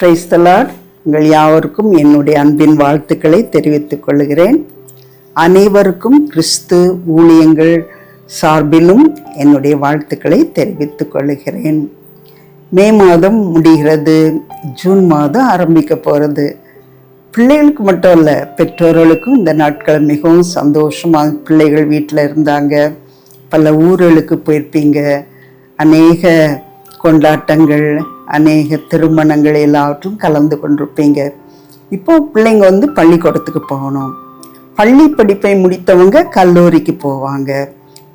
Praise the Lord உங்கள் யாவருக்கும் என்னுடைய அன்பின் வாழ்த்துக்களை தெரிவித்துக் கொள்கிறேன். அனைவருக்கும் கிறிஸ்து ஊழியங்கள் சார்பிலும் என்னுடைய வாழ்த்துக்களை தெரிவித்துக் கொள்கிறேன். மே மாதம் முடிகிறது. ஜூன் மாதம் ஆரம்பிக்க போகிறது பிள்ளைகளுக்கு மட்டும் இல்லை பெற்றோர்களுக்கும் இந்த நாட்கள் மிகவும் சந்தோஷமாக பிள்ளைகள் வீட்டில் இருந்தாங்க. பல ஊர்களுக்கு போயிருப்பீங்க. அநேக கொண்டாட்டங்கள் அநேக திருமணங்கள் எல்லாவற்றும் கலந்து கொண்டிருப்பீங்க. இப்போ பிள்ளைங்க வந்து பள்ளிக்கூடத்துக்கு போகணும். பள்ளி படிப்பை முடித்தவங்க கல்லூரிக்கு போவாங்க.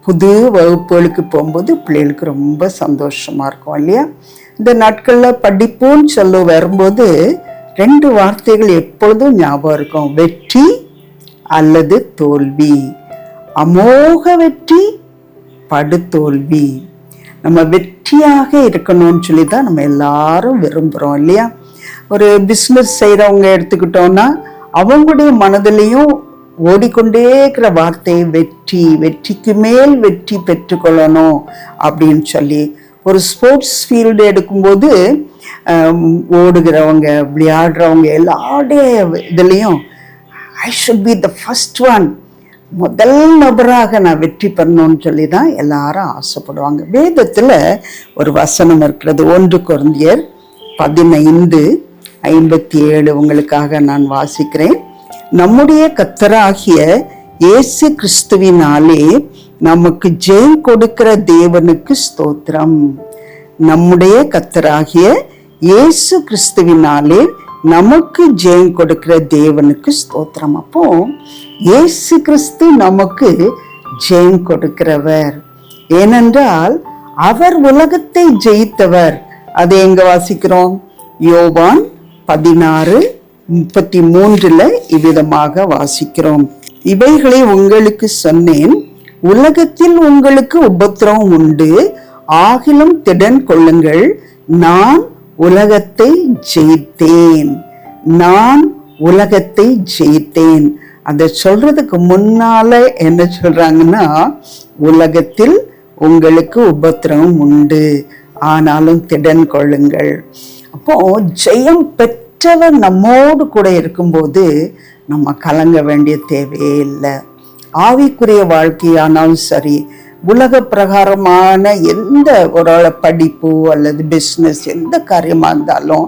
புது வகுப்புகளுக்கு போகும்போது பிள்ளைகளுக்கு ரொம்ப சந்தோஷமாக இருக்கும் இல்லையா? இந்த நாட்களில் படிப்புன்னு சொல்ல வரும்போது ரெண்டு வார்த்தைகள் எப்பொழுதும் ஞாபகம் இருக்கும். வெற்றி அல்லது தோல்வி. அமோக வெற்றி படுதோல்வி. நம்ம வெற்றியாக இருக்கணும்னு சொல்லி தான் நம்ம எல்லாரும் விரும்புகிறோம் இல்லையா? ஒரு பிஸ்னஸ் செய்கிறவங்க எடுத்துக்கிட்டோம்னா அவங்களுடைய மனதிலையும் ஓடிக்கொண்டே இருக்கிற வார்த்தை வெற்றி வெற்றிக்கு மேல் வெற்றி பெற்றுக்கொள்ளணும் அப்படின்னு சொல்லி. ஒரு ஸ்போர்ட்ஸ் ஃபீல்டு எடுக்கும்போது ஓடுகிறவங்க விளையாடுறவங்க எல்லாருடைய இதுலேயும் I should be the first one முதல் நபராக நான் வெற்றி பெறணும்னு சொல்லி தான் எல்லாரும் ஆசைப்படுவாங்க. வேதத்தில் ஒரு வசனம் இருக்கிறது. ஒன்று குருந்தியர் பதினைந்து ஐம்பத்தி ஏழு உங்களுக்காக நான் வாசிக்கிறேன். நம்முடைய கத்தராகிய இயேசு கிறிஸ்துவினாலே நமக்கு ஜெயம் கொடுக்கிற தேவனுக்கு ஸ்தோத்திரம். நம்முடைய கத்தராகிய இயேசு கிறிஸ்துவினாலே நமக்கு ஜெயம் கொடுக்கிற தேவனுக்கு ஸ்தோத்திரம். அப்போ இயேசு கிறிஸ்து நமக்கு ஜெயம் கொடுக்கிறவர். ஏனென்றால் அவர் உலகத்தை ஜெயித்தவர். அதை எங்க வாசிக்கிறோம்? யோவான் பதினாறு முப்பத்தி மூன்றுல இவ்விதமாக வாசிக்கிறோம். இவைகளை உங்களுக்கு சொன்னேன். உலகத்தில் உங்களுக்கு உபத்திரவம் உண்டு. ஆகிலும் திடன் கொள்ளுங்கள். நான் உலகத்தை ஜெயித்தேன். நான் உலகத்தை ஜெயித்தேன். அதை சொல்றதுக்கு முன்னால என்ன சொல்றாங்கன்னா உலகத்தில் உங்களுக்கு உபத்திரவம் உண்டு. ஆனாலும் திடன் கொள்ளுங்கள். அப்போ ஜெயம் பெற்றவர் நம்மோடு கூட இருக்கும்போது நம்ம கலங்க வேண்டிய தேவையே இல்லை. ஆவிக்குரிய வாழ்க்கையானாலும் சரி உலக பிரகாரமான எந்த ஒரு படிப்பு அல்லது பிஸ்னஸ் எந்த காரியமாக இருந்தாலும்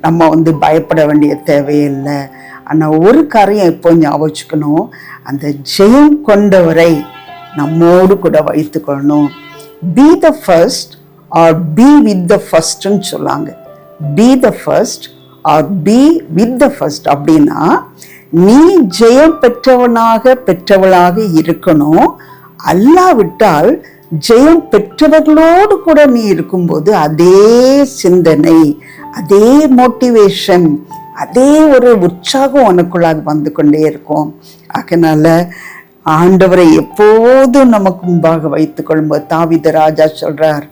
நம்ம வந்து பயப்பட வேண்டிய தேவையில்லை. ஆனால் ஒரு காரியம் எப்போ ஞாபகம் அந்த ஜெயம் கொண்டவரை நம்மோடு கூட வைத்துக்கொள்ளணும். Be the first or be with the ஃபர்ஸ்ட்னு சொல்லாங்க. Be the first or be with the first அப்படின்னா நீ ஜெயம் பெற்றவனாக பெற்றவளாக இருக்கணும். அல்லாவிட்டால் ஜெயம் பெற்றவர்களோடு கூட நீ இருக்கும்போது அதே சிந்தனை அதே மோட்டிவேஷன் அதே ஒரு உற்சாகம் உனக்குள்ளாக வந்து கொண்டே இருக்கும். அதனால் ஆண்டவரை எப்போதும் நமக்கு முன்பாக வைத்து கொள்ளும்போது தாவித ராஜா சொல்கிறார்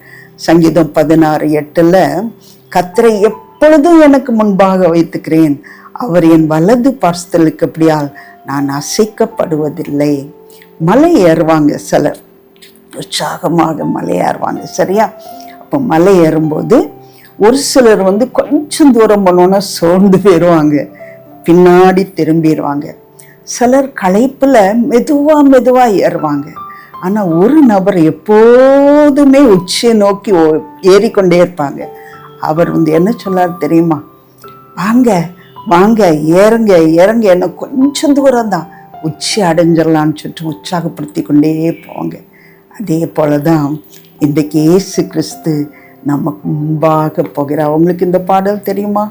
சங்கீதம் பதினாறு எட்டில் கத்தரை எப்பொழுதும் எனக்கு முன்பாக வைத்துக்கிறேன். அவர் என் வலது பார்சலுக்கு அப்படியால் நான் அசைக்கப்படுவதில்லை. மலை ஏறுவாங்க சிலர். உற்சாகமாக மலை ஏறுவாங்க சரியா? அப்போ மலை ஏறும்போது ஒரு சிலர் வந்து கொஞ்சம் தூரம் போனோன்னா சோர்ந்து போயிடுவாங்க பின்னாடி திரும்பிடுவாங்க சிலர் களைப்பில் மெதுவாக மெதுவாக ஏறுவாங்க. ஆனால் ஒரு நபர் எப்போதுமே உச்சியை நோக்கி ஓ- ஏறிக்கொண்டே இருப்பாங்க. அவர் வந்து என்ன சொல்லார் தெரியுமா? வாங்க வாங்க ஏறுங்க இறங்க என்ன கொஞ்சம் தூரம் தான் உச்சி அடைஞ்சிடலான்னு சொல்லிட்டு உற்சாகப்படுத்தி கொண்டே போவாங்க. அதே போல தான் இன்றைக்கு இயேசு கிறிஸ்து நமக்கு முன்பாக போகிறார். உங்களுக்கு இந்த பாடல் தெரியுமா?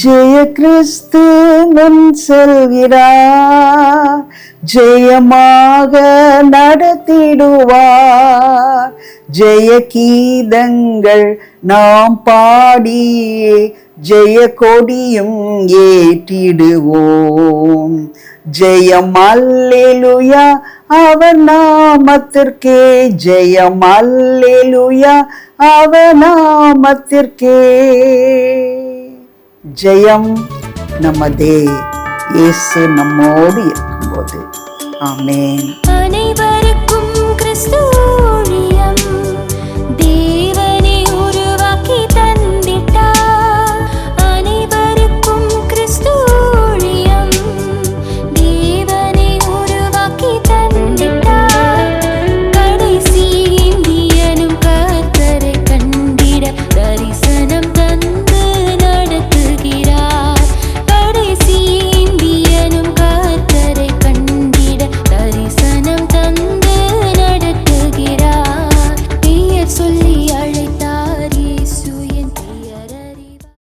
ஜெய கிறிஸ்து முன் செல்கிறா ஜெயமாக நடத்திடுவார். ஜெய கீதங்கள் நாம் பாடியே ஜெய கொடியும் ஏற்றிடுவோம். ஜெயம் அல்லேலுயா அவர் நாமத்திற்கே. ஜெயம் அல்லேலுயா அவர் நாமத்திற்கே. ஜெயம் நமதே. இயேசு நம்மோடு இருக்கும்போது. ஆமேன். அனைவருக்கும் கிறிஸ்து